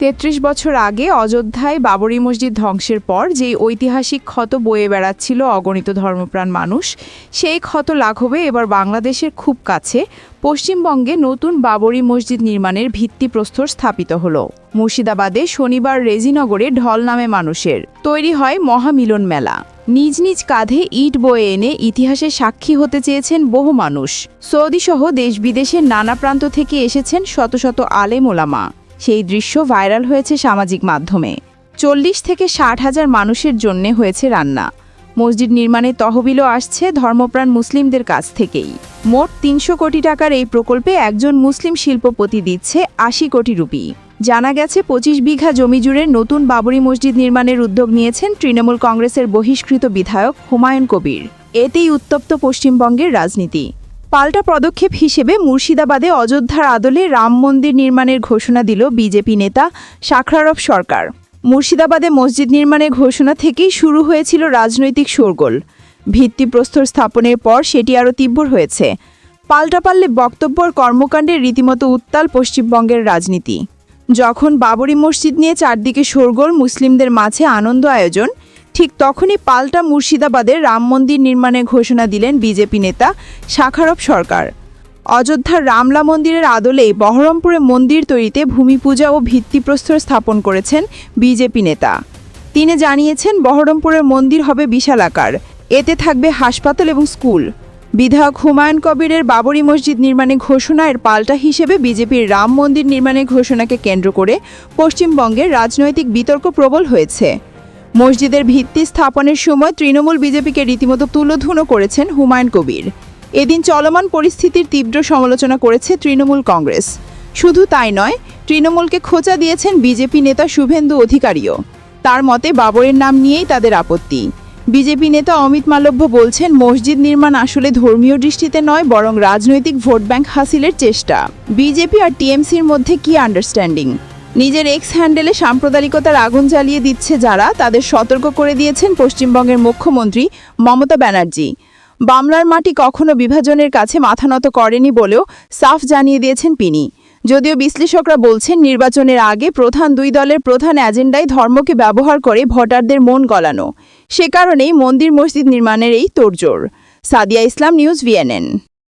তেত্রিশ বছর আগে অযোধ্যায় বাবরি মসজিদ ধ্বংসের পর যেই ঐতিহাসিক ক্ষত বয়ে বেড়াচ্ছিল অগণিত ধর্মপ্রাণ মানুষ, সেই ক্ষত লাঘবে এবার বাংলাদেশের খুব কাছে। পশ্চিমবঙ্গে নতুন বাবরি মসজিদ নির্মাণের ভিত্তিপ্রস্তর স্থাপিত হলো। মুর্শিদাবাদে শনিবার রেজিনগরে ঢল নামে মানুষের। তৈরি হয় মহামিলন মেলা। নিজ নিজ কাঁধে ইট বয়ে এনে ইতিহাসে সাক্ষী হতে চেয়েছেন বহু মানুষ। সৌদিসহ দেশ বিদেশের নানা প্রান্ত থেকে এসেছেন শত শত আলেম ওলামা। সেই দৃশ্য ভাইরাল হয়েছে সামাজিক মাধ্যমে। চল্লিশ থেকে ষাট হাজার মানুষের জন্য হয়েছে রান্না। মসজিদ নির্মাণে তহবিলও আসছে ধর্মপ্রাণ মুসলিমদের কাছ থেকেই। মোট তিনশো কোটি টাকার এই প্রকল্পে একজন মুসলিম শিল্পপতি দিচ্ছে আশি কোটি রুপি। জানা গেছে, পঁচিশ বিঘা জমি জুড়ে নতুন বাবরি মসজিদ নির্মাণের উদ্যোগ নিয়েছেন তৃণমূল কংগ্রেসের বহিষ্কৃত বিধায়ক হুমায়ুন কবির। এতেই উত্তপ্ত পশ্চিমবঙ্গের রাজনীতি। পাল্টা পদক্ষেপ হিসেবে মুর্শিদাবাদে অযোধ্যার আদলে রাম মন্দির নির্মাণের ঘোষণা দিল বিজেপি নেতা শাখরারফ সরকার। মুর্শিদাবাদে মসজিদ নির্মাণের ঘোষণা থেকেই শুরু হয়েছিল রাজনৈতিক শোরগোল। ভিত্তিপ্রস্তর স্থাপনের পর সেটি আরও তীব্র হয়েছে। পাল্টাপাল্লে বক্তব্যর কর্মকাণ্ডে রীতিমতো উত্তাল পশ্চিমবঙ্গের রাজনীতি। যখন বাবরি মসজিদ নিয়ে চারদিকে শোরগোল, মুসলিমদের মাঝে আনন্দ আয়োজন ঠিক তখনই পাল্টা মুর্শিদাবাদে রাম মন্দির নির্মাণের ঘোষণা দিলেন বিজেপি নেতা শাখারব সরকার। অযোধ্যার রামলা মন্দিরের আদলে বহরমপুরে মন্দির তৈরিতে ভূমি পূজা ও ভিত্তিপ্রস্তর স্থাপন করেছেন বিজেপি নেতা। তিনি জানিয়েছেন, বহরমপুরের মন্দির হবে বিশাল আকার এতে থাকবে হাসপাতাল এবং স্কুল। বিধায়ক হুমায়ুন কবিরের বাবরি মসজিদ নির্মাণে ঘোষণার পাল্টা হিসেবে বিজেপির রাম মন্দির নির্মাণের ঘোষণাকে কেন্দ্র করে পশ্চিমবঙ্গের রাজনৈতিক বিতর্ক প্রবল হয়েছে। মসজিদের ভিত্তি স্থাপনের সময় তৃণমূল বিজেপিকে রীতিমতো তুলোধুনো করেছেন হুমায়ুন কবির। এদিন চলমান পরিস্থিতির তীব্র সমালোচনা করেছে তৃণমূল কংগ্রেস। শুধু তাই নয়, তৃণমূলকে খোঁচা দিয়েছেন বিজেপি নেতা শুভেন্দু অধিকারীও। তার মতে, বাবরের নাম নিয়েই তাদের আপত্তি। বিজেপি নেতা অমিত মালব্য বলছেন, মসজিদ নির্মাণ আসলে ধর্মীয় দৃষ্টিতে নয়, বরং রাজনৈতিক ভোট ব্যাংক হাসিলের চেষ্টা। বিজেপি আর টিএমসির মধ্যে কি আন্ডারস্ট্যান্ডিং নিজের এক্স হ্যান্ডেলে সাম্প্রদায়িকতার আগুন জ্বালিয়ে দিচ্ছে যারা, তাদের সতর্ক করে দিয়েছেন পশ্চিমবঙ্গের মুখ্যমন্ত্রী মমতা ব্যানার্জি। বামলার মাটি কখনো বিভাজনের কাছে মাথা নত করেনি বলেও সাফ জানিয়ে দিয়েছেন তিনি। যদিও বিশ্লেষকরা বলছেন, নির্বাচনের আগে প্রধান দুই দলের প্রধান এজেন্ডায় ধর্মকে ব্যবহার করে ভোটারদের মন গলানো। সে কারণেই মন্দির মসজিদ নির্মাণের এই তোড়জোড়। Sadia Islam news VNN.